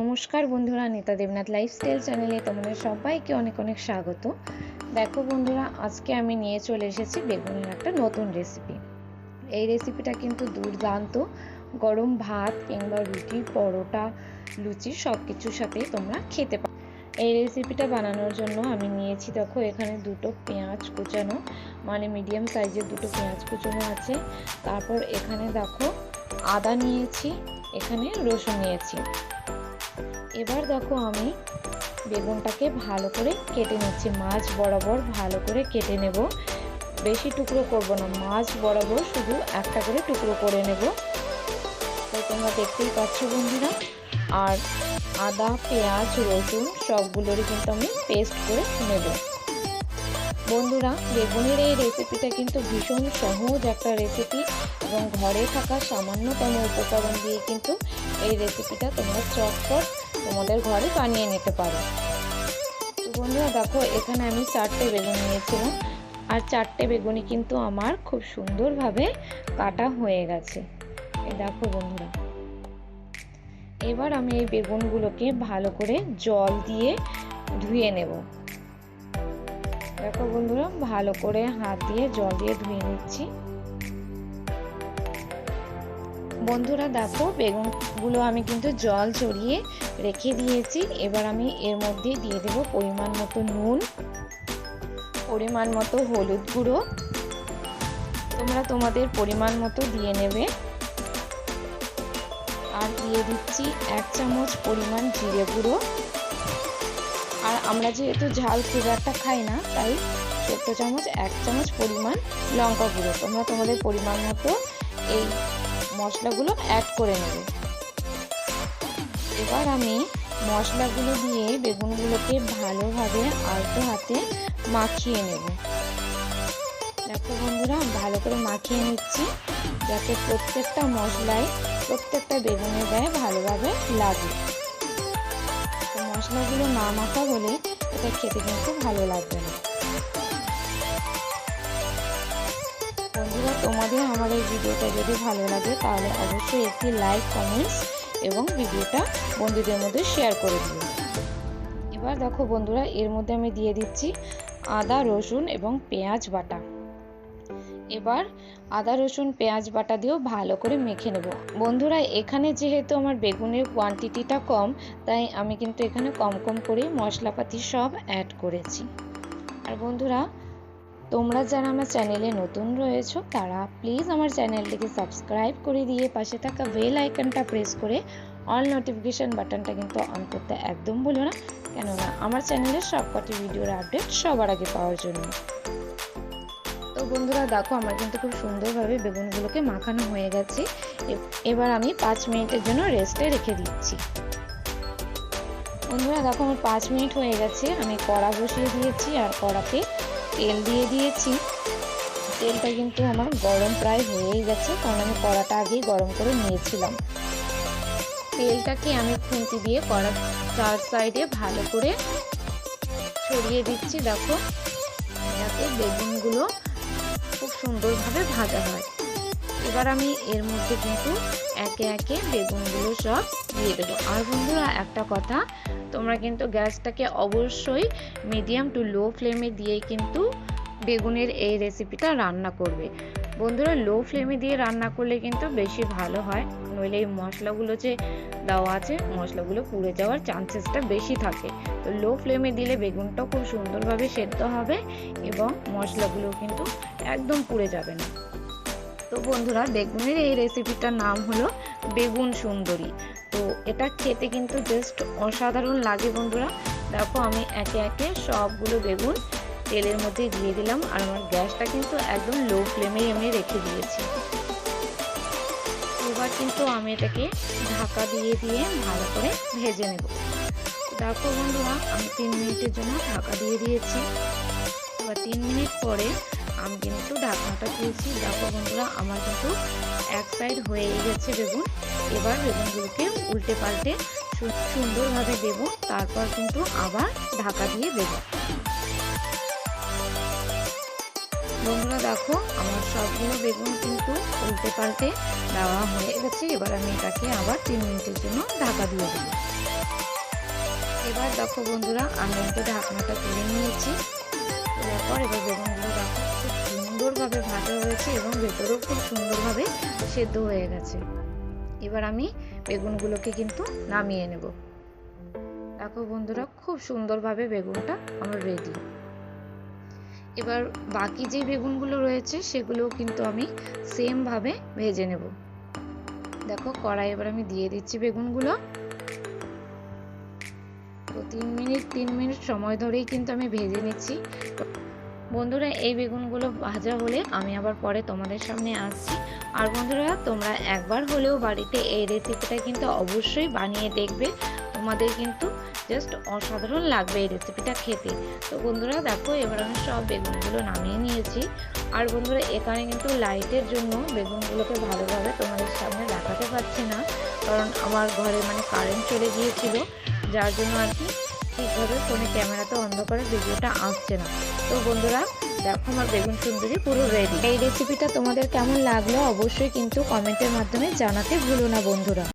নমস্কার বন্ধুরা, নেতা দেবনাথ লাইফস্টাইল চ্যানেলে তোমাদের সবাইকে অনেক অনেক স্বাগত। দেখো বন্ধুরা, আজকে আমি নিয়ে চলে এসেছি বেগুনের একটা নতুন রেসিপি এই রেসিপিটা কিন্তু দুর্দান্ত। গরম ভাত কিংবা রুটি, পরোটা, লুচি সব কিছুর সাথে তোমরা খেতে পারো। এই রেসিপিটা বানানোর জন্য আমি নিয়েছি, দেখো এখানে দুটো পেঁয়াজ কুচানো মানে মিডিয়াম সাইজের দুটো পেঁয়াজ কুচানো আছে। তারপর এখানে দেখো আদা নিয়েছি, এখানে রসুন নিয়েছি। এবার দেখো আমি বেগুনটাকে ভালো করে কেটে নিচ্ছি। মাছ বরাবর ভালো করে কেটে নেব। বেশি টুকরো করব না। মাছ বরাবর শুধু একটা করে টুকরো করে নেব। তো তোমরা দেখতেই পাচ্ছ বন্ধুরা। আর আদা, পেঁয়াজ, রসুন সবগুলোরই কিন্তু আমি পেস্ট করে নেব। বন্ধুরা, বেগুনের এই রেসিপিটা কিন্তু ভীষণ সহজ একটা রেসিপি এবং ঘরে থাকা সামান্যতম উপকরণ দিয়ে কিন্তু এই রেসিপিটা তোমরা চটপট তোমাদের ঘরে বানিয়ে নিতে পারো। বন্ধুরা, দেখো, এখানে আমি চারটে বেগুন নিয়েছিলাম। আর চারটে বেগুনই কিন্তু আমার খুব সুন্দরভাবে কাটা হয়ে গেছে। দেখো বন্ধুরা, এবার আমি এই বেগুনগুলোকে ভালো করে জল দিয়ে ধুয়ে নেব। দেখো বন্ধুরা, ভালো করে হাত দিয়ে জল দিয়ে ধুয়ে নিচ্ছি। বন্ধুরা দেখো, বেগুনগুলো আমি কিন্তু জল চড়িয়ে রেখে দিয়েছি। এবার আমি এর মধ্যে দিয়ে দেব পরিমাণ মতো নুন, পরিমাণ মতো হলুদ গুঁড়ো। তোমরা তোমাদের পরিমাণ মতো দিয়ে নেবে। আর দিয়ে দিচ্ছি এক চামচ পরিমাণ জিরে গুঁড়ো। আর আমরা যেহেতু ঝাল খুব একটা খাই না, তাই ছোট্ট চামচ, এক চামচ পরিমাণ লঙ্কা গুঁড়ো। তোমরা তোমাদের পরিমাণ মতো এই মশলাগুলো অ্যাড করে নেবে। এবার আমি মশলাগুলো দিয়ে বেগুনগুলোকে ভালোভাবে আলতো হাতে মাখিয়ে নেব। দেখো বন্ধুরা ভালো করে মাখিয়ে নিচ্ছি যাতে প্রত্যেকটা মশলায় প্রত্যেকটা বেগুনের গায়ে ভালোভাবে লাগে। মশলাগুলো না মাখা হলে এটা খেতে কিন্তু ভালো লাগবে না। তোমাদের আমার এই ভিডিওটা যদি ভালো লাগে, তাহলে অবশ্যই একটি লাইক কমেন্টস এবং ভিডিওটা বন্ধুদের মধ্যে শেয়ার করে দিও। এবার দেখো বন্ধুরা, এর মধ্যে আমি দিয়ে দিচ্ছি আদা, রসুন এবং পেঁয়াজ বাটা। এবার আদা, রসুন, পেঁয়াজ বাটা দিয়েও ভালো করে মেখে নেব। বন্ধুরা, এখানে যেহেতু আমার বেগুনের কোয়ান্টিটিটা কম, তাই আমি কিন্তু এখানে কম কম করে মশলাপাতি সব অ্যাড করেছি। আর বন্ধুরা তোমরা যারা আমার চ্যানেলে নতুন রয়েছো, তারা প্লিজ আমার চ্যানেলটিকে সাবস্ক্রাইব করে দিয়ে পাশে থাকা বেল আইকনটা প্রেস করে অল নোটিফিকেশান বাটনটা কিন্তু অন করতে একদম ভুলো না। কেননা আমার চ্যানেলের সবকটি ভিডিওর আপডেট সবার আগে পাওয়ার জন্য। তো বন্ধুরা, দেখো আমার কিন্তু খুব সুন্দরভাবে বেগুনগুলোকে মাখানো হয়ে গেছে। এবার আমি পাঁচ মিনিটের জন্য রেস্টে রেখে দিচ্ছি। বন্ধুরা, দেখো আমার পাঁচ মিনিট হয়ে গেছে। আমি কড়া বসিয়ে দিয়েছি আর কড়াতে তেল দিয়ে দিয়েছি। তেলটা কিন্তু আমার গরম প্রায় হয়েই গেছে, কারণ আমি কড়াটা আগেই গরম করে নিয়েছিলাম। তেলটাকে আমি খুন্তি দিয়ে কড়া চার সাইডে ভালো করে ছড়িয়ে দিচ্ছি। দেখো যাতে বেগুনগুলো খুব সুন্দরভাবে ভাজা হয়। এবার আমি এর মধ্যে কিন্তু একে একে বেগুনগুলো সব দিয়ে দেবো। আর বন্ধুরা, একটা কথা, তোমরা কিন্তু গ্যাসটাকে অবশ্যই মিডিয়াম টু লো ফ্লেমে দিয়ে কিন্তু বেগুনের এই রেসিপিটা রান্না করবে। বন্ধুরা লো ফ্লেমে দিয়ে রান্না করলে কিন্তু বেশি ভালো হয়, নইলে এই মশলাগুলো যে দেওয়া আছে, মশলাগুলো পুড়ে যাওয়ার চান্সেসটা বেশি থাকে। তো লো ফ্লেমে দিলে বেগুনটাও খুব সুন্দরভাবে সেদ্ধ হবে এবং মশলাগুলো কিন্তু একদম পুড়ে যাবে না। তো বন্ধুরা, বেগুনের এই রেসিপিটার নাম হলো বেগুন সুন্দরী। তো এটা খেতে কিন্তু জাস্ট অসাধারণ লাগে বন্ধুরা। দেখো আমি একে একে সবগুলো বেগুন তেলের মধ্যে দিয়ে দিলাম আর আমার গ্যাসটা কিন্তু একদম লো ফ্লেমেই আমি রেখে দিয়েছি। এবার কিন্তু আমি এটাকে ঢাকা দিয়ে দিয়ে ভালো করে ভেজে নেব। দেখো বন্ধুরা, আমি তিন মিনিটের জন্য ঢাকা দিয়ে দিয়েছি। এবার তিন মিনিট পরে আমি কিন্তু ঢাকনাটা তুলছি। দেখো বন্ধুরা, আমার কিন্তু এক সাইড হয়ে গেছে বেগুন। এবার বেগুনগুলোকে উল্টে পাল্টে সুন্দরভাবে দেব। তারপর কিন্তু আবার ঢাকা দিয়ে দেব। বন্ধুরা, দেখো, আমার সবগুলো বেগুন কিন্তু উল্টে পাল্টে দেওয়া হয়ে গেছে। এবার আমি এটাকে আবার তিন মিনিটের জন্য ঢাকা দিয়ে দেবো। এবার দেখো বন্ধুরা, আমি কিন্তু ঢাকনাটা তুলে নিয়েছি। তোলার এবার বেগুনগুলো খুব সুন্দরভাবে ভাজা হয়েছে এবং ভেতরেও খুব সুন্দরভাবে সেদ্ধ হয়ে গেছে। এবার আমি বেগুনগুলোকে কিন্তু নামিয়ে নেব। দেখো বন্ধুরা, খুব সুন্দরভাবে বেগুনটা আমার রেডি এবার বাকি যে বেগুনগুলো রয়েছে, সেগুলোও কিন্তু আমি সেমভাবে ভেজে নেব। দেখো, কড়াই এবার আমি দিয়ে দিচ্ছি বেগুনগুলো। তো তিন মিনিট তিন মিনিট সময় ধরেই কিন্তু আমি ভেজে নিচ্ছি। বন্ধুরা, এই বেগুনগুলো ভাজা হলে আমি আবার পরে তোমাদের সামনে আসছি। আর বন্ধুরা, তোমরা একবার হলেও বাড়িতে এই রেসিপিটা কিন্তু অবশ্যই বানিয়ে দেখবে। তোমাদের কিন্তু জাস্ট অসাধারণ লাগবে এই রেসিপিটা খেতে। তো বন্ধুরা, দেখো, এবার আমি সব বেগুনগুলো নামিয়ে নিয়েছি। আর বন্ধুরা, এখানে কিন্তু লাইটের জন্য বেগুনগুলোকে ভালোভাবে তোমাদের সামনে দেখাতে পারছি না। কারণ আমার ঘরে মানে কারেন্ট চলে গিয়েছিল। যার জন্য আর কি ঠিকভাবে ফোনে ক্যামেরাতে অন্ধকারে ভিডিওটা আসছে না। তো বন্ধুরা, দেখো আমার বেগুন সুন্দরী পুরো রেডি এই রেসিপিটা তোমাদের কেমন লাগল অবশ্যই কিন্তু কমেন্টের মাধ্যমে জানাতে ভুলো না বন্ধুরা।